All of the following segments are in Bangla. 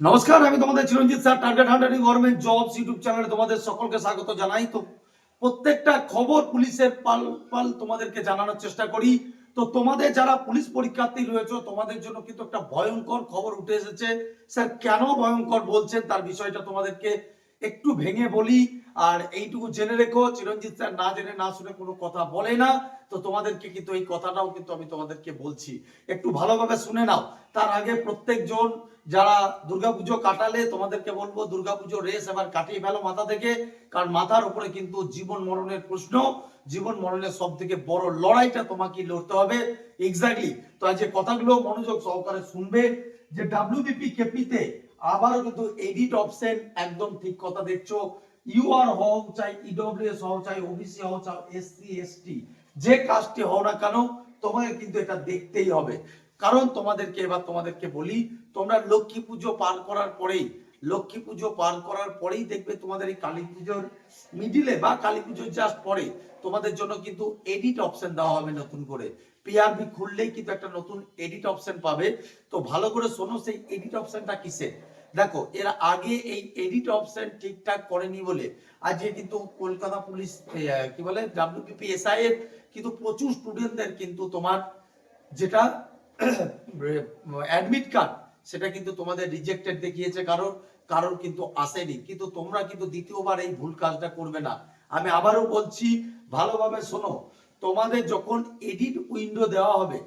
নমস্কার, আমি তোমাদের চিরঞ্জিত স্যার টার্গেট হান্ডারিং গভর্নমেন্ট জবস ইউটিউব চ্যানেলে তোমাদের সকলকে স্বাগত জানাই। তো প্রত্যেকটা খবর পুলিশের পাল পাল তোমাদেরকে জানানোর চেষ্টা করি। তো তোমাদের যারা পুলিশ পরীক্ষার্থী রয়েছে, তোমাদের জন্য কিন্তু একটা ভয়ঙ্কর খবর উঠে এসেছে। স্যার, কেন ভয়ঙ্কর বলছেন? তার বিষয়টা তোমাদেরকে একটু ভেঙে বলি, আর এইটুকু জেনে রেখো, চিরঞ্জিত স্যার না জেনে, না শুনে কোনো কথা বলে না। তো তোমাদেরকে কিন্তু এই কথাটাও কিন্তু আমি তোমাদেরকে বলছি। একটু ভালোভাবে শুনে নাও। তার আগে প্রত্যেকজন যারা দুর্গাপুজো কাটালে তোমাদেরকে বলব, দুর্গাপুজো রেস এবার কাটিয়ে ফেলো মাথা থেকে, কারণ মাথার উপরে কিন্তু জীবন মরণের প্রশ্ন। জীবন মরণের সব থেকে বড় লড়াইটা তোমাকে লড়তে হবে। এক্স্যাক্টলি তো আজ যে কথাগুলো মনোযোগ সহকারে শুনবে, যে ডাব্লিউবিপি কেপিতে আবারও কিন্তু এডিট অপশন একদম ঠিক কথা দেখছ। ইউআর হও চাই ইডব্লিউএস হও চাই ওবিসি হও চাই এসসি এসটি যে কাজটি হও না কেন, তোমাকে কিন্তু এটা দেখতেই হবে। কারণ তোমাদেরকে এবার তোমাদেরকে বলি, তোমরা লক্ষ্মী পুজো পার করার পরেই, লক্ষ্মী পুজো পার করার পরেই দেখবে তোমাদের এই কালী পুজোর মিডিলে বা কালী পুজোর জাস্ট পরে তোমাদের জন্য কিন্তু এডিট অপশন দেওয়া হবে নতুন করে। পিআরবি খুললেই কিন্তু একটা নতুন এডিট অপশন পাবে। তো ভালো করে শোনো, সেই এডিট অপশনটা কিসে দেখো, এর আগে এই এডিট অপশন ঠিকঠাক করেনি বলে আজকে কিন্তু কলকাতা পুলিশ কি বলে ডাব্লিউপিপি এসআই এর কিন্তু প্রচুর স্টুডেন্টদের কিন্তু তোমার যেটা অ্যাডমিট কার্ড সেটা কিন্তু তোমাদের রিজেক্টেড দেখিয়েছে কারণ কারণ কিন্তু আসেনি। কিন্তু তোমরা কিন্তু দ্বিতীয়বার এই ভুল কাজটা করবে না। আমি আবারও বলছি, ভালোভাবে শোনো তোমাদের যখন এডিট উইন্ডো দেওয়া হবে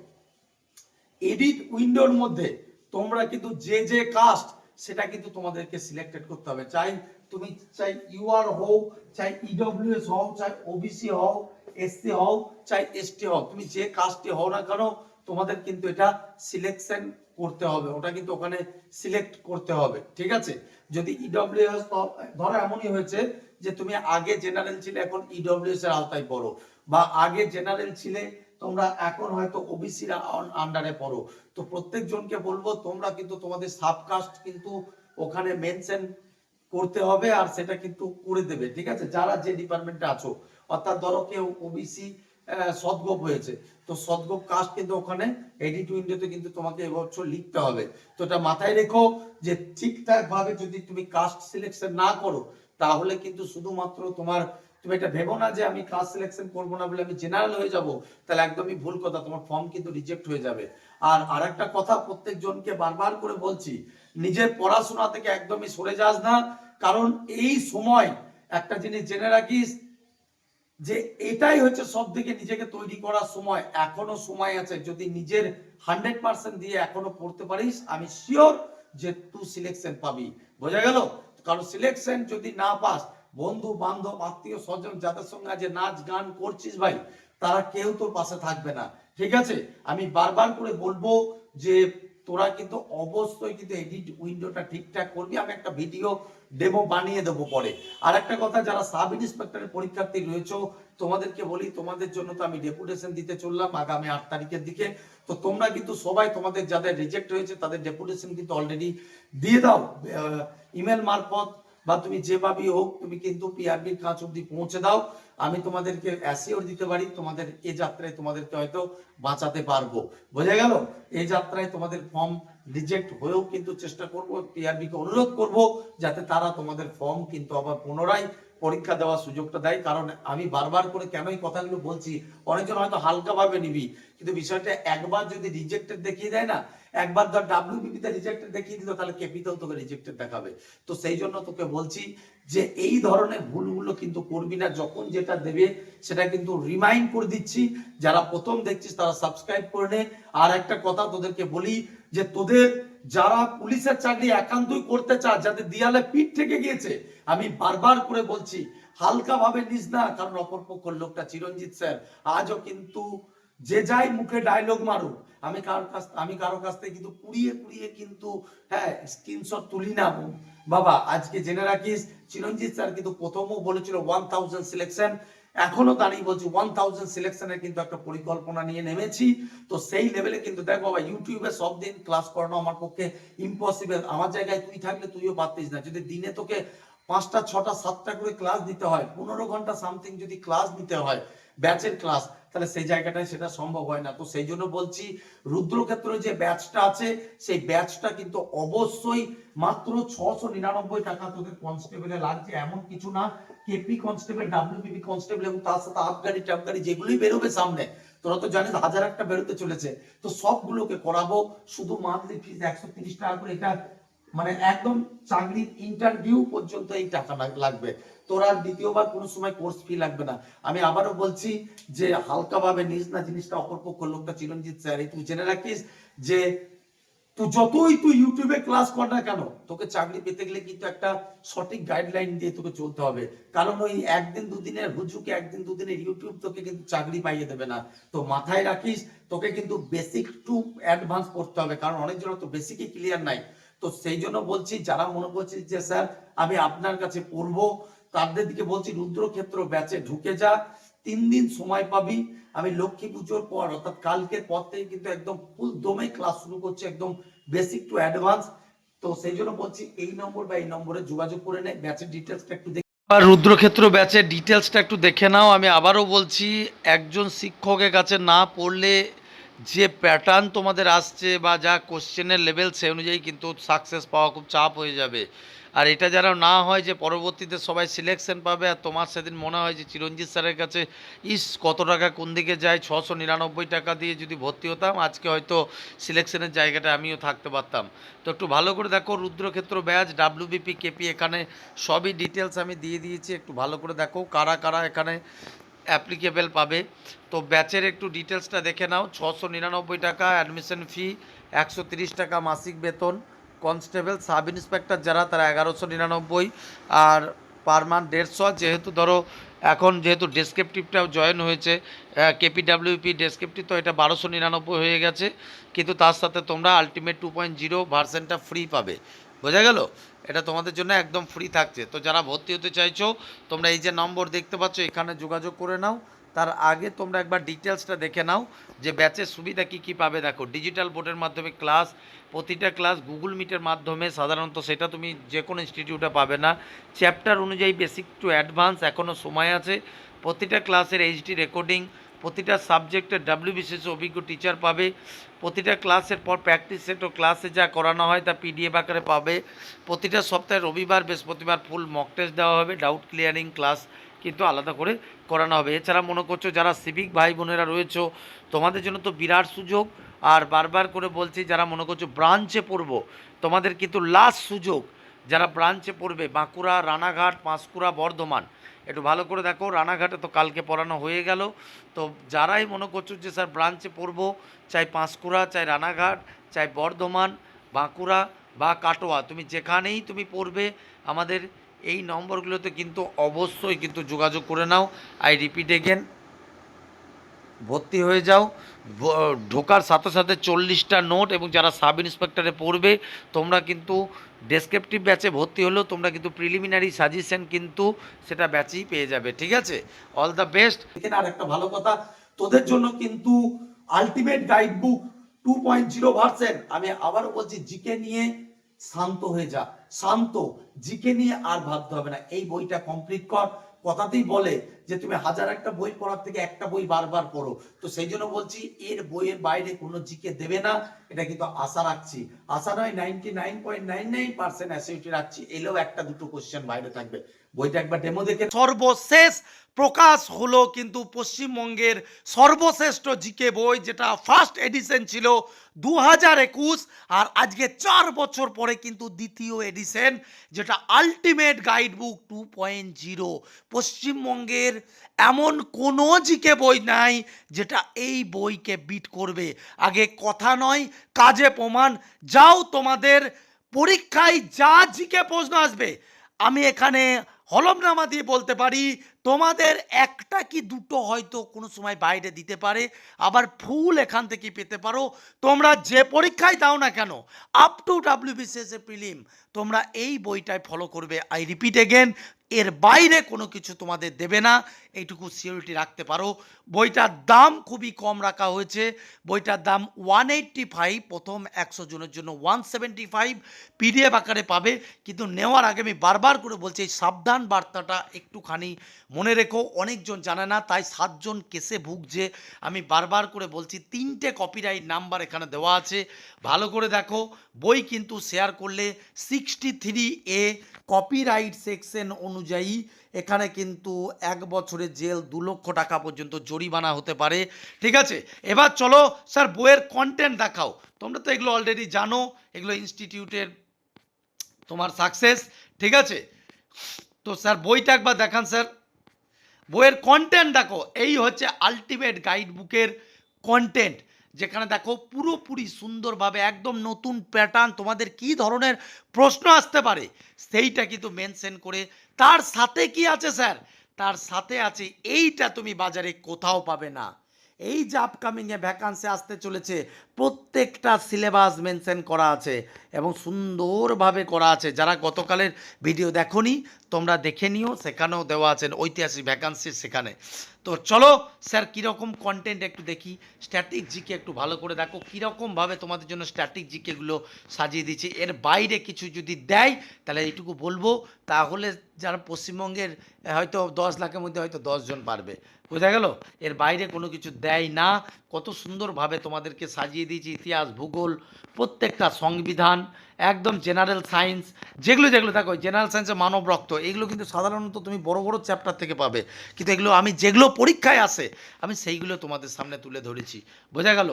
এডিট উইন্ডোর মধ্যে তোমরা কিন্তু যে যে কাস্ট সেটা কিন্তু তোমাদেরকে সিলেক্টেড করতে হবে। চাই তুমি, চাই ইউআর হও, চাই ইডব্লিউএস হও, চাই ওবিসি হও এসসি হও, চাই এসটি হও। তুমি যে কাস্টে হও না কেন, তোমাদের কিন্তু এটা সিলেকশন করতে হবে। ওটা কিন্তু ওখানে সিলেক্ট করতে হবে। ঠিক আছে? যদি ইডব্লিউএস ধরো এমনই হয়েছে যে তুমি আগে জেনারেল ছিলে, এখন ইডব্লিউএস এর আওতায় পড়ো। বা আগে জেনারেল ছিলে, তোমরা এখন হয়তো ওবিসির আন্ডারে পড়ো। তো প্রত্যেকজনকে বলব, তোমরা কিন্তু তোমাদের সাবকাস্ট কিন্তু ওখানে মেনশন করতে হবে আর সেটা কিন্তু করে দেবে, ঠিক আছে? যারা যে ডিপার্টমেন্টে আছো, অর্থাৎ ধরো কেউ ওবিসি সদগোপ হয়েছে, তো সদগোপ কাস্ট কিন্তু ওখানে এডিট উইন্ডোতে কিন্তু তোমাকে এবছর লিখতে হবে। তো এটা মাথায় রেখো যে ঠিকঠাক ভাবে যদি তুমি কাস্ট সিলেকশন না করো, তাহলে কিন্তু শুধুমাত্র তোমার তুমি এটা ভেবো না যে আমি কাস্ট সিলেকশন করব না বলে আমি জেনারেল হয়ে যাব, তাহলে একদমই ভুল কথা, তোমার ফর্ম কিন্তু রিজেক্ট হয়ে যাবে। আর আরেকটা কথা প্রত্যেকজনকে বারবার করে বলছি, নিজের পড়াশোনা থেকে একদমই সরে যাস না, কারণ এই সময় একটা জিনিস জেনে রাখিস, যে এটাই হচ্ছে সব থেকে নিজেকে তৈরি করার সময়, এখনও সময় আছে। যদি নিজের হান্ড্রেড পার্সেন্ট দিয়ে এখনও পড়তে পারিস, আমি শিওর যে তুই সিলেকশন পাবি। বোঝা গেল? কারণ সিলেকশন যদি না পাস বন্ধু, বান্ধব, আত্মীয় স্বজন যাদের সঙ্গে আজ নাচ গান করছিস ভাই, তারা কেউ তোর পাশে থাকবে না। ঠিক আছে? আমি বারবার করে বলব যে তোরা কিন্তু অবশ্যই কিন্তু এডিট উইন্ডোটা ঠিকঠাক করবি। আমি একটা ভিডিও ডেমো বানিয়ে দেবো পরে। আর একটা কথা, যারা সাব ইন্সপেক্টরের পরীক্ষার্থী রয়েছে, তোমাদেরকে বলি, তোমাদের জন্য তো আমি ডেপুটেশন দিতে চললাম আগামী আট তারিখের দিকে। তো তোমরা কিন্তু সবাই তোমাদের যাদের রিজেক্ট হয়েছে, তাদের ডেপুটেশন কিন্তু অলরেডি দিয়ে দাও। ইমেল মারফত বা তুমি যেভাবেই হোক, তুমি কিন্তু পিআরবির কাজ অব্দি পৌঁছে দাও। আমি তোমাদেরকে অ্যাসিওর দিতে পারি, তোমাদের এ যাত্রায় তোমাদেরকে হয়তো বাঁচাতে পারব। বোঝা গেল? এই যাত্রায় তোমাদের ফর্ম রিজেক্ট হয়েও কিন্তু চেষ্টা করব টিআরবি কে অনুরোধ করব, যাতে তারা তোমাদের ফর্ম কিন্তু আবার পুনরায় পরীক্ষা দেওয়ার সুযোগটা দেয়। কারণ আমি বারবার করে কেন এই কথাগুলো বলছি, অনেকজন হয়তো হালকা ভাবে নিবি, কিন্তু বিষয়টা একবার যদি রিজেক্টেড দেখিয়ে দেয় না, একবার ধর ডাব্লিউবিপি তে রিজেক্টেড দেখিয়ে দিল, তাহলে কেপিতেও তোকে রিজেক্টেড দেখাবে। তো সেই জন্য তোকে বলছি যে এই ধরনের ভুলগুলো কিন্তু করবি না, যখন যেটা দেবে সেটা কিন্তু রিমাইন্ড করে দিচ্ছি। যারা প্রথম দেখছিস তারা সাবস্ক্রাইব করে নে। আর একটা কথা তোদেরকে বলি যে তোদের যারা পুলিশের চাকরি একান্তই করতে চা যাদের দিয়ালে পিঠ থেকে গিয়েছে, আমি বারবার করে বলছি হালকা ভাবে নিস না, কারণ অপরপক্ষ লোকটা চিরঞ্জিত স্যার। আজও কিন্তু যে যাই মুখে ডায়লগ মারুক, আমি কারোর কাছ, আমি কারোর কাছ থেকে কিন্তু কুড়িয়ে কুড়িয়ে কিন্তু হ্যাঁ স্ক্রিনশট তুলি না, বাবা। আজকে জেনে রাখিস, চিরঞ্জিত স্যার কিন্তু প্রথমও বলেছিল ওয়ান থাউজেন্ড সিলেকশন এখনও দাঁড়িয়ে বলছি ওয়ান থাউজেন্ড সিলেকশনের কিন্তু একটা পরিকল্পনা নিয়ে নেমেছি। তো সেই লেভেলে কিন্তু দেখ বাবা ইউটিউবে সব দিন ক্লাস করানো আমার পক্ষে ইম্পসিবল আমার জায়গায় তুই থাকলে তুইও পারতিস না। যদি দিনে তোকে পাঁচটা, ছটা, সাতটা করে ক্লাস দিতে হয়, পনেরো ঘণ্টা সামথিং যদি ক্লাস দিতে হয় ব্যাচের ক্লাস তাহলে সেই জায়গাটায় সেটা সম্ভব হয় না। তো সেই জন্য বলছি, রুদ্রক্ষেত্র যে ব্যাচটা আছে, সেই ব্যাচটা কিন্তু অবশ্যই মাত্র ছশো নিরানব্বই টাকা তোদের কনস্টেবলে লাগছে। এমন কিছু না কেপি কনস্টেবল ডাব্লিউপিপি কনস্টেবল এবং তার সাথে আবগারি টাবগারি যেগুলোই বেরোবে সামনে, তোরা তো জানিস হাজার একটা বেরোতে চলেছে। তো সবগুলোকে করাবো, শুধু মান্থলি ফিজ একশো তিরিশ টাকা করে এটা মানে একদম চাকরির ইন্টারভিউ পর্যন্ত এই টাকা লাগবে। তোর আর দ্বিতীয়বার কোনো সময় কোর্স ফি লাগবে না। আমি আবারও বলছি যে হালকাভাবে নিস না জিনিসটা, অপরপক্ষ লোকটা চিরঞ্জিত স্যার, এই তুই জেনে রাখিস যে তুই যতই তুই ইউটিউবে ক্লাস কর না কেন, তোকে চাকরি পেতে গেলে কিন্তু একটা সঠিক গাইডলাইন দিয়ে তোকে চলতে হবে। কারণ ওই একদিন দুদিনের হুজুকে একদিন দুদিনের ইউটিউব তোকে কিন্তু চাকরি পাইয়ে দেবে না। তো মাথায় রাখিস, তোকে কিন্তু বেসিক টু অ্যাডভান্স করতে হবে, কারণ অনেক জন তো বেসিকই ক্লিয়ার নাই। তো সেই জন্য বলছি, যারা মনে করছে যে, স্যার, আমি আপনার কাছে পড়ব, তাদের দিকে বলছি, রুদ্রক্ষেত্র ব্যাচে ঢুকে যা। তিন দিন সময় পাবি। আমি লক্ষ্মী পুজোর পর, অর্থাৎ কালকের পর থেকে কিন্তু একদম ফুল দমে ক্লাস শুরু করছে, একদম বেসিক টু অ্যাডভান্স তো সেই জন্য বলছি, এই নম্বর বা এই নম্বরে যোগাযোগ করে নে ব্যাচের ডিটেলসটা একটু দেখে আর রুদ্রক্ষেত্র ব্যাচের ডিটেলসটা একটু দেখে নাও। আমি আবারও বলছি, একজন শিক্ষকের কাছে না পড়লে যে প্যাটার্ন তোমাদের আসছে বা যা কোশ্চেনের লেভেল সে অনুযায়ী কিন্তু সাকসেস পাওয়া খুব চাপ হয়ে যাবে। আর এটা যেন না হয় যে পরবর্তীতে সবাই সিলেকশন পাবে, আর তোমার সেদিন মনে হয় যে চিরঞ্জিত স্যারের কাছে, ইস, কত টাকা কোন দিকে যায়, ছশো নিরানব্বই টাকা দিয়ে যদি ভর্তি হতাম, আজকে হয়তো সিলেকশনের জায়গাটা আমিও থাকতে পারতাম। তো একটু ভালো করে দেখো, রুদ্রক্ষেত্র ব্যাচ ডাব্লিউবিপি কেপি এখানে সবই ডিটেলস আমি দিয়ে দিয়েছি, একটু ভালো করে দেখো কারা কারা এখানে অ্যাপ্লিকেবল পাবে। তো ব্যাচের একটু ডিটেলসটা দেখে নাও, ছশো নিরানব্বই টাকা অ্যাডমিশন ফি একশো টাকা মাসিক বেতন। কনস্টেবল, সাব ইন্সপেক্টর যারা, তারা এগারোশো নিরানব্বই আর পার মান্থ দেড়শো। যেহেতু ধরো, এখন যেহেতু ডেসক্রিপটিভটাও জয়েন হয়েছে কেপিডাব্লিউপি ডেসক্রিপটিভ তো এটা বারোশো নিরানব্বই হয়ে গেছে। কিন্তু তার সাথে তোমরা আলটিমেট টু পয়েন্ট জিরো ভার্সেনটা ফ্রি পাবে। বোঝা গেল? এটা তোমাদের জন্য একদম ফ্রি থাকছে। তো যারা ভর্তি হতে চাইছো, তোমরা এই যে নম্বর দেখতে পাচ্ছ, এখানে যোগাযোগ করে নাও। তার আগে তোমরা একবার ডিটেলসটা দেখে নাও যে ব্যাচের সুবিধা কি কি পাবে। দেখো ডিজিটাল বোর্ডের মাধ্যমে ক্লাস প্রতিটা ক্লাস গুগল মিটের মাধ্যমে, সাধারণত সেটা তুমি যে কোনো ইনস্টিটিউটে পাবে না। চ্যাপ্টার অনুযায়ী বেসিক টু অ্যাডভান্স এখনও সময় আছে। প্রতিটা ক্লাসের এইচডি রেকর্ডিং প্রতিটা সাবজেক্টের ডাব্লিউবিসিএস অভিজ্ঞ টিচার পাবে। প্রতিটা ক্লাসের পর প্র্যাকটিস সেট ও ক্লাসে যা করানো হয় তা পিডিএফ আকারে পাবে। প্রতিটা সপ্তাহে রবিবার, বৃহস্পতিবার ফুল মক টেস্ট দেওয়া হবে। ডাউট ক্লিয়ারিং ক্লাস কিন্তু আলাদা করে করানো হবে। এছাড়া মনে করছ যারা সিভিক ভাই বোনেরা রয়েছো, তোমাদের জন্য তো বিরাট সুযোগ। আর বারবার করে বলছি, যারা মনে করছ ব্রাঞ্চে পড়ব, তোমাদের কিন্তু লাস্ট সুযোগ। যারা ব্রাঞ্চে পড়বে, বাঁকুড়া, রানাঘাট, পাঁশকুড়া, বর্ধমান একটু ভালো করে দেখো, রানাঘাটে তো কালকে পড়ানো হয়ে গেল। তো যারাই মনে করছ যে, স্যার, ব্রাঞ্চে পড়ব, চাই পাঁশকুড়া, চাই রানাঘাট, চাই বর্ধমান, বাঁকুড়া বা কাটোয়া, তুমি যেখানেই তুমি পড়বে, আমাদের এই নম্বরগুলোতে কিন্তু অবশ্যই কিন্তু যোগাযোগ করে নাও। আই রিপিট এগেন ভর্তি হয়ে যাও। ঢোকার সাথে সাথে চল্লিশটা নোট এবং যারা সাব ইন্সপেক্টরে পড়বে, তোমরা কিন্তু ডেসক্রিপটিভ ব্যাচে ভর্তি হলেও তোমরা কিন্তু প্রিলিমিনারি সাজেশন কিন্তু সেটা ব্যাচেই পেয়ে যাবে, ঠিক আছে? অল দ্য বেস্ট আর একটা ভালো কথা, তোদের জন্য কিন্তু ultimate guide book two point zero version আমি আবারও বলছি জিকে নিয়ে শান্ত হয়ে যা, শান্ত। জিকে নিয়ে আর ভাবতে হবে না, এই বইটা কমপ্লিট কর। কথাতেই বলে যে তুমি হাজার একটা বই পড়ার থেকে একটা বই বারবার পড়ো। তো সেই জন্য বলছি, এর বইয়ের বাইরে কোনো জিকে দেবে না। এটা কিন্তু আশা রাখছি। আশা নয় ninety nine point nine nine percent অ্যাসিউটি রাখছি। এলেও একটা দুটো কোশ্চেন বাইরে থাকবে। বইটা একবার ডেমো দেখে সর্বশেষ প্রকাশ হলো কিন্তু পশ্চিমবঙ্গের সর্বশ্রেষ্ঠ জিকে বই, যেটা ফার্স্ট এডিশন ছিল দু হাজার একুশ। আর আজকে চার বছর পরে কিন্তু দ্বিতীয় এডিশন যেটা ultimate guide book two point zero পশ্চিমবঙ্গের এমন কোনো জিকে বই নাই যেটা এই বইকে বিট করবে। আগে কথা নয়, কাজে প্রমাণ। যাও তোমাদের পরীক্ষায় যা জিকে প্রশ্ন আসবে। আমি এখানে হলমনামা দিয়ে বলতে পারি, তোমাদের একটা কি দুটো হয়তো কোনো সময় বাইরে দিতে পারে, আবার ফুল এখান থেকে পেতে পারো। তোমরা যে পরীক্ষায় দাও না কেন আপ টু ডাব্লিউবিসিএস এ প্রিলিম তোমরা এই বইটায় ফলো করবে। আই রিপিট এগেন এর বাইরে কোনো কিছু তোমাদের দেবে না। এইটুকু সিওরিটি রাখতে পারো। বইটার দাম খুবই কম রাখা হয়েছে। বইটার দাম ওয়ান এইট্টি ফাইভ প্রথম একশো জনের জন্য ওয়ান সেভেন্টি ফাইভ পিডিএফ আকারে পাবে। কিন্তু নেওয়ার আগে আমি বারবার করে বলছি, এই সাবধান বার্তাটা একটুখানি মনে রেখো। অনেকজন জানে না, তাই সাতজন কেসে ভুগছে। আমি বারবার করে বলছি, তিনটে কপিরাইট নাম্বার এখানে দেওয়া আছে। ভালো করে দেখো, বই কিন্তু শেয়ার করলে sixty three A copyright section অনুযায়ী এখানে কিন্তু এক বছরের জেল দু লক্ষ টাকা পর্যন্ত জরিমানা হতে পারে। ঠিক আছে? এবার চলো, স্যার, বইয়ের কন্টেন্ট দেখাও। তোমরা তো এগুলো অলরেডি জানো, এগুলো ইনস্টিটিউটের তোমার সাকসেস ঠিক আছে? তো স্যার, বইটা একবার দেখান, স্যার। বইয়ের কন্টেন্ট দেখো, এই হচ্ছে আলটিমেট গাইড বুকের কন্টেন্ট যেখানে দেখো পুরোপুরি সুন্দরভাবে একদম নতুন প্যাটার্ন তোমাদের কি ধরনের প্রশ্ন আসতে পারে, সেইটা কিন্তু মেনশন করে তার সাথে কি আছে, স্যার? তার সাথে আছে এইটা তুমি বাজারে কোথাও পাবে না। এই যে আপকামিংয়ে ভ্যাকান্সি আসতে চলেছে প্রত্যেকটা সিলেবাস মেনশন করা আছে এবং সুন্দরভাবে করা আছে। যারা গতকালের ভিডিও দেখোনি, তোমরা দেখে নিও, সেখানেও দেওয়া আছে ঐতিহাসিক ভ্যাকান্সি সেখানে। তো চলো, স্যার, কীরকম কন্টেন্ট একটু দেখি। স্ট্যাটিক জিকে একটু ভালো করে দেখো, কীরকমভাবে তোমাদের জন্য স্ট্যাটিক জিকেগুলো সাজিয়ে দিচ্ছি। এর বাইরে কিছু যদি দেয়, তাহলে এইটুকু বলব। তাহলে যারা পশ্চিমবঙ্গের, হয়তো দশ লাখের মধ্যে হয়তো দশজন পারবে। বোঝা গেল? এর বাইরে কোনো কিছু দেয় না। কত সুন্দরভাবে তোমাদেরকে সাজিয়ে দিয়েছি ইতিহাস, ভূগোল, প্রত্যেকটা সংবিধান, একদম জেনারেল সায়েন্স যেগুলো যেগুলো, দেখো জেনারেল সায়েন্সে মানব রক্ত এগুলো কিন্তু সাধারণত তুমি বড় বড় চ্যাপ্টার থেকে পাবে। কিন্তু এগুলো আমি যেগুলো পরীক্ষায় আসে আমি সেইগুলো তোমাদের সামনে তুলে ধরেছি। বোঝা গেল?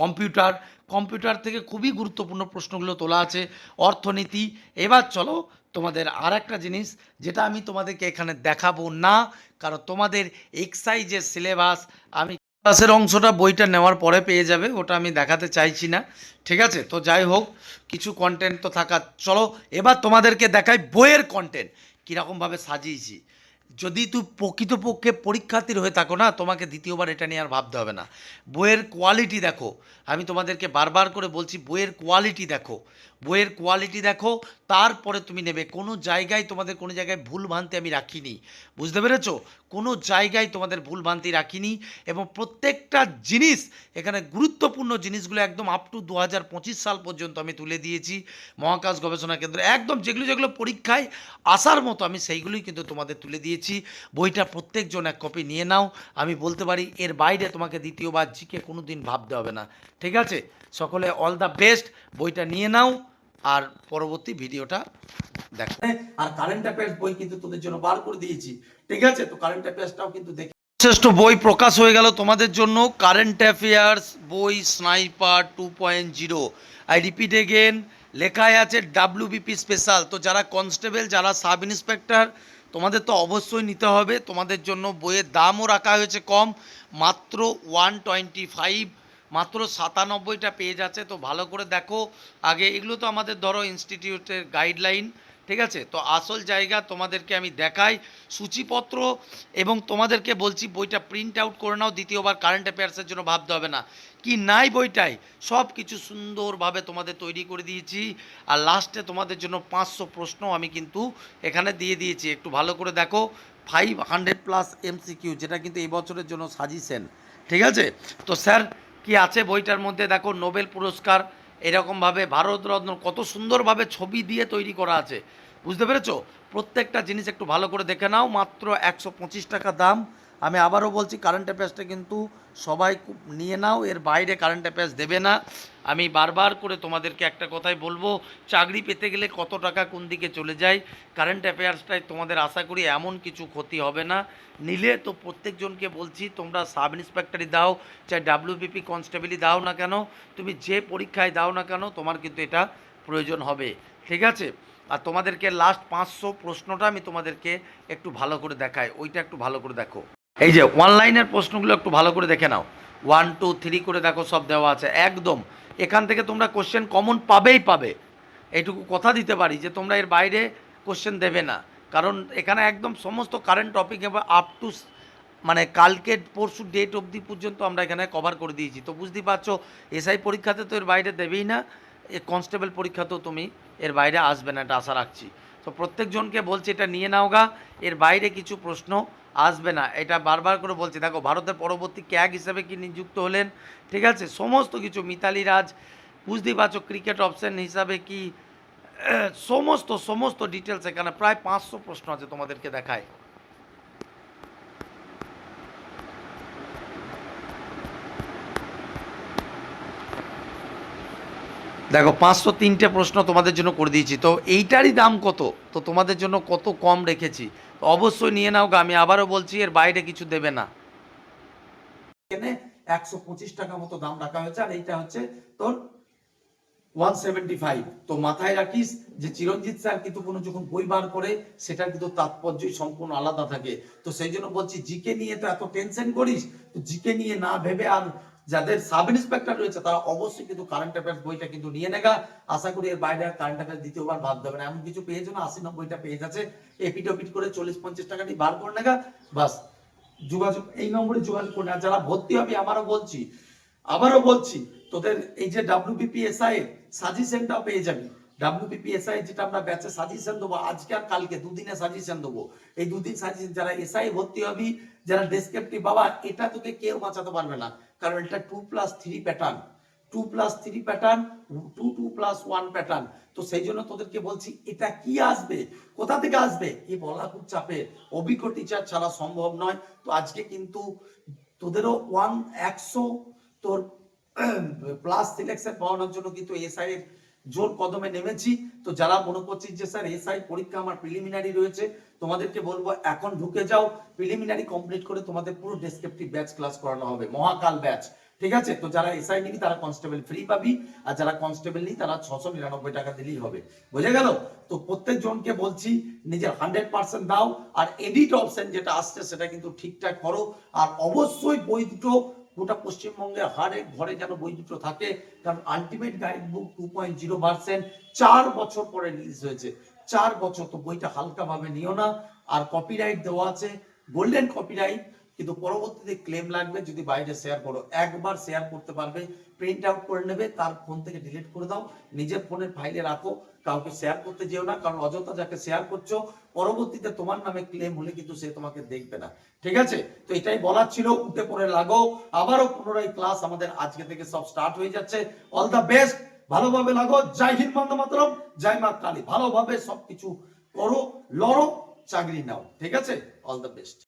কম্পিউটার কম্পিউটার থেকে খুবই গুরুত্বপূর্ণ প্রশ্নগুলো তোলা আছে, অর্থনীতি। এবার চলো, তোমাদের আর একটা জিনিস, যেটা আমি তোমাদেরকে এখানে দেখাবো না, কারণ তোমাদের এক্সাইজের সিলেবাস আমি ক্লাসের অংশটা বইটা নেওয়ার পরে পেয়ে যাবে, ওটা আমি দেখাতে চাইছি না। ঠিক আছে? তো যাই হোক, কিছু কন্টেন্ট তো থাকা চলো, এবার তোমাদেরকে দেখাই বইয়ের কন্টেন্ট কীরকমভাবে সাজিয়েছি। যদি তুই প্রকৃতপক্ষে পরীক্ষার্থীর হয়ে থাকো না, তোমাকে দ্বিতীয়বার এটা নিয়ে আর ভাবতে হবে না। বইয়ের কোয়ালিটি দেখো। আমি তোমাদেরকে বারবার করে বলছি, বইয়ের কোয়ালিটি দেখো। বইয়ের কোয়ালিটি দেখো তারপরে তুমি নেবে। কোনো জায়গায় তোমাদের কোনো জায়গায় ভুল ভ্রান্তি আমি রাখিনি। বুঝতে পেরেছ? কোনো জায়গায় তোমাদের ভুল ভ্রান্তি রাখিনি এবং প্রত্যেকটা জিনিস, এখানে গুরুত্বপূর্ণ জিনিসগুলো একদম আপ টু দু হাজার পঁচিশ সাল পর্যন্ত আমি তুলে দিয়েছি। মহাকাশ গবেষণা কেন্দ্র, একদম যেগুলো যেগুলো পরীক্ষায় আসার মতো আমি সেইগুলোই কিন্তু তোমাদের তুলে দিয়েছি। বইটা প্রত্যেকজন এক কপি নিয়ে নাও। আমি বলতে পারি, এর বাইরে তোমাকে দ্বিতীয়বার জিকে কোনো দিন ভাবতে হবে না। ঠিক আছে? সকলে অল দ্য বেস্ট বইটা নিয়ে নাও। আর পরবর্তী ভিডিওটা দেখো। আর কারেন্ট অ্যাফেয়ার্স বই কিন্তু তোদের জন্য বার করে দিয়েছি। ঠিক আছে? তো কারেন্ট অ্যাফেয়ার্সটাও কিন্তু দেখে শ্রেষ্ঠ বই প্রকাশ হয়ে গেল তোমাদের জন্য। কারেন্ট অ্যাফেয়ার্স বই sniper two point zero I repeat again লেখায় আছে ডাব্লিউবিপি স্পেশাল তো যারা কনস্টেবল যারা সাব ইন্সপেক্টর তোমাদের তো অবশ্যই নিতে হবে। তোমাদের জন্য বইয়ের দামও রাখা হয়েছে কম। মাত্র ওয়ান টোয়েন্টি ফাইভ মাত্র সাতানব্বইটা পেজ আছে, তো ভালো করে দেখো। আগে এগুলো তো আমাদের ধরো ইনস্টিটিউটের গাইডলাইন ঠিক আছে? তো আসল জায়গা তোমাদেরকে আমি দেখাই। সূচিপত্র এবং তোমাদেরকে বলছি বইটা প্রিন্ট আউট করে নাও, দ্বিতীয়বার কারেন্ট অ্যাফেয়ার্সের জন্য ভাবতে হবে না। কি নাই বইটাই সব কিছু সুন্দরভাবে তোমাদের তৈরি করে দিয়েছি। আর লাস্টে তোমাদের জন্য পাঁচশো প্রশ্ন আমি কিন্তু এখানে দিয়ে দিয়েছি। একটু ভালো করে দেখো। ফাইভ হান্ড্রেড প্লাস এমসিকিউ যেটা কিন্তু এই বছরের জন্য সাজিয়েছেন ঠিক আছে? তো স্যার কি আছে বইটার মধ্যে? দেখো, নোবেল পুরস্কার, এরকমভাবে ভারতরত্ন, কত সুন্দরভাবে ছবি দিয়ে তৈরি করা আছে। বুঝতে পেরেছ? প্রত্যেকটা জিনিস একটু ভালো করে দেখে নাও, মাত্র একশো পঁচিশ টাকা দাম। আমি আবারও বলছি কারেন্ট অ্যাফেয়ার্সটা কিন্তু সবাই নিয়ে নাও, এর বাইরে কারেন্ট অ্যাফেয়ার্স দেবে না। আমি বারবার করে তোমাদেরকে একটা কথাই বলব, চাকরি পেতে গেলে কত টাকা কোন দিকে চলে যায় কারেন্ট অ্যাফেয়ার্সটাই তোমাদের আশা করি এমন কিছু ক্ষতি হবে না। নিলে তো প্রত্যেকজনকে বলছি, তোমরা সাব ইন্সপেক্টরই দাও, চাই ডাব্লিউবিপি কনস্টেবলই দাও না কেন, তুমি যে পরীক্ষায় দাও না কেন, তোমার কিন্তু এটা প্রয়োজন হবে। ঠিক আছে? আর তোমাদেরকে লাস্ট পাঁচশো প্রশ্নটা আমি তোমাদেরকে একটু ভালো করে দেখাই, ওইটা একটু ভালো করে দেখো। এই যে অনলাইনের প্রশ্নগুলো একটু ভালো করে দেখে নাও। ওয়ান টু থ্রি করে দেখো, সব দেওয়া আছে। একদম। এখান থেকে তোমরা কোশ্চেন কমন পাবেই পাবে। এইটুকু কথা দিতে পারি যে তোমরা এর বাইরে কোশ্চেন দেবে না। কারণ এখানে একদম সমস্ত কারেন্ট টপিক এবার আপ টু মানে কালকে, পরশু ডেট অবধি পর্যন্ত আমরা এখানে কভার করে দিয়েছি। তো বুঝতেই পারছ এসআই পরীক্ষাতে তো এর বাইরে দেবেই না। এ কনস্টেবল পরীক্ষাতেও তুমি এর বাইরে আসবে না, এটা আশা রাখছি। তো প্রত্যেকজনকে বলছি, এটা নিয়ে নাও গা। এর বাইরে কিছু প্রশ্ন আসবে না। এটা বারবার করে বলছি, দেখো, ভারতের পরবর্তী ক্যাগ হিসেবে কি নিযুক্ত হলেন? ঠিক আছে, সমস্ত কিছু, মিতালি রাজ, বুঝতেই পারছ, ক্রিকেট অপশন হিসাবে কি, সমস্ত সমস্ত ডিটেলস এখানে, প্রায় পাঁচশো প্রশ্ন আছে তোমাদেরকে দেখায়। দেখো, পাঁচশো তিনটে প্রশ্ন তোমাদের জন্য করে দিয়েছি। তো এইটারই দাম কত? তো তোমাদের জন্য কত কম রেখেছি? অবশ্যই নিয়ে নাও গো, আমি আবারও বলছি এর বাইরে কিছু দেবে না। এখানে একশো পঁচিশ টাকা মতো দাম রাখা হয়েছে আর এইটা হচ্ছে তোর ওয়ান সেভেন্টি ফাইভ তো মাথায় রাখিস যে চিরঞ্জিত স্যার কিন্তু কোনো যখন বই বার করে সেটার কিন্তু তাৎপর্যই সম্পূর্ণ আলাদা থাকে। তো সেই জন্য বলছি জিকে নিয়ে তো এত টেনশন করিস তো জিকে নিয়ে না ভেবে আর যাদের সাব ইন্সপেক্টর রয়েছে, তারা অবশ্যই কিন্তু কারেন্ট অ্যাফেয়ার্স বইটা কিন্তু নিয়ে নেগা। আশা করি এর বাইরে আর কারেন্ট অ্যাফেয়ার্স দ্বিতীয়বার বাদ দেবে না। এমন কিছু পেয়েছ না? আশি নব্বইটা পেজ আছে। এপিট ওপিট করে চল্লিশ পঞ্চাশ টাকা দিয়ে বার করে নেগা। বাস, যোগাযোগ, এই নম্বরে যোগাযোগ করে যারা ভর্তি হবে, আমারও বলছি আবারও বলছি, তোদের এই যে ডাব্লিউবিপিএসআই সাজেশনটাও পেয়ে যাবি। ডাব্লিউবিপিএসআই যেটা আমরা ব্যাচে সাজেশন দেবো, আজকে আর কালকে, দুদিনে সাজেশন দেবো। এই দুদিন সাজেশন যারা এসআই ভর্তি হবি, যারা ডেসক্রিপটিভ বাবা, এটা তোকে কেউ বাঁচাতে পারবে না। কারণ এটা two plus three pattern two plus three pattern two two plus one pattern তো সেই জন্য তোদেরকে বলছি, এটা কি আসবে? কোথা থেকে আসবে? এই বলা খুব চাপে। অভিজ্ঞ টিচার ছাড়া সম্ভব নয়। তো আজকে কিন্তু তোদেরও ওয়ান একশো তোর প্লাস সিলেকশন পাওয়ানোর জন্য কিন্তু এসআই এর জোর কদমে নেমেছি। তো যারা মনে করছিস যে, স্যার, এসআই পরীক্ষা আমার প্রিলিমিনারি রয়েছে, তোমাদেরকে বলব এখন ঢুকে যাও। প্রিলিমিনারি কমপ্লিট করে তোমাদের পুরো ডেসক্রিপটিভ ব্যাচ ক্লাস করানো হবে, মহাকাল ব্যাচ ঠিক আছে? তো যারা এসআই নিবি, তারা কনস্টেবল ফ্রি পাবি, আর যারা কনস্টেবল নিই, তারা ছশো নিরানব্বই টাকা দিলেই হবে। বুঝে গেল? তো প্রত্যেক জনকে বলছি, নিজের হান্ড্রেড পার্সেন্ট দাও, আর এডিট অপশন যেটা আসছে, সেটা কিন্তু ঠিকঠাক করো। আর অবশ্যই বই দুটো গোটা পশ্চিমবঙ্গের হারেক ঘরে যেন বই দুটো থাকে, কারণ ultimate guide book two point zero percent চার বছর পরে রিলিজ হয়েছে। চার বছর তো বইটা হালকা ভাবে নিও না। আর কপিরাইট দেওয়া আছে। গোল্ডেন কপিরাইট কিন্তু পরবর্তীতে ক্লেম লাগবে যদি বাইরে শেয়ার করো। একবার শেয়ার করতে পারবে প্রিন্ট আউট করে নেবে, তার ফোন থেকে ডিলিট করে দাও, নিজের ফোনের ফাইলে রাখো, কাউকে শেয়ার করতে যেও না, কারণ অযথা যাকে শেয়ার করছ, পরবর্তীতে তোমার নামে ক্লেম হলে কিন্তু সে তোমাকে দেখবে না। ঠিক আছে? তো এটাই বলার ছিল, উঠে পড়ে লাগো। আবারও পুনরায় ক্লাস আমাদের আজকে থেকে সব স্টার্ট হয়ে যাচ্ছে। অল দ্য বেস্ট ভালোভাবে লাগো। জয় হিন্দ, বন্দে মাতরম, জয় মা কালী। ভালোভাবে সবকিছু করো, লড়ো, চাকরি নাও। ঠিক আছে? All the best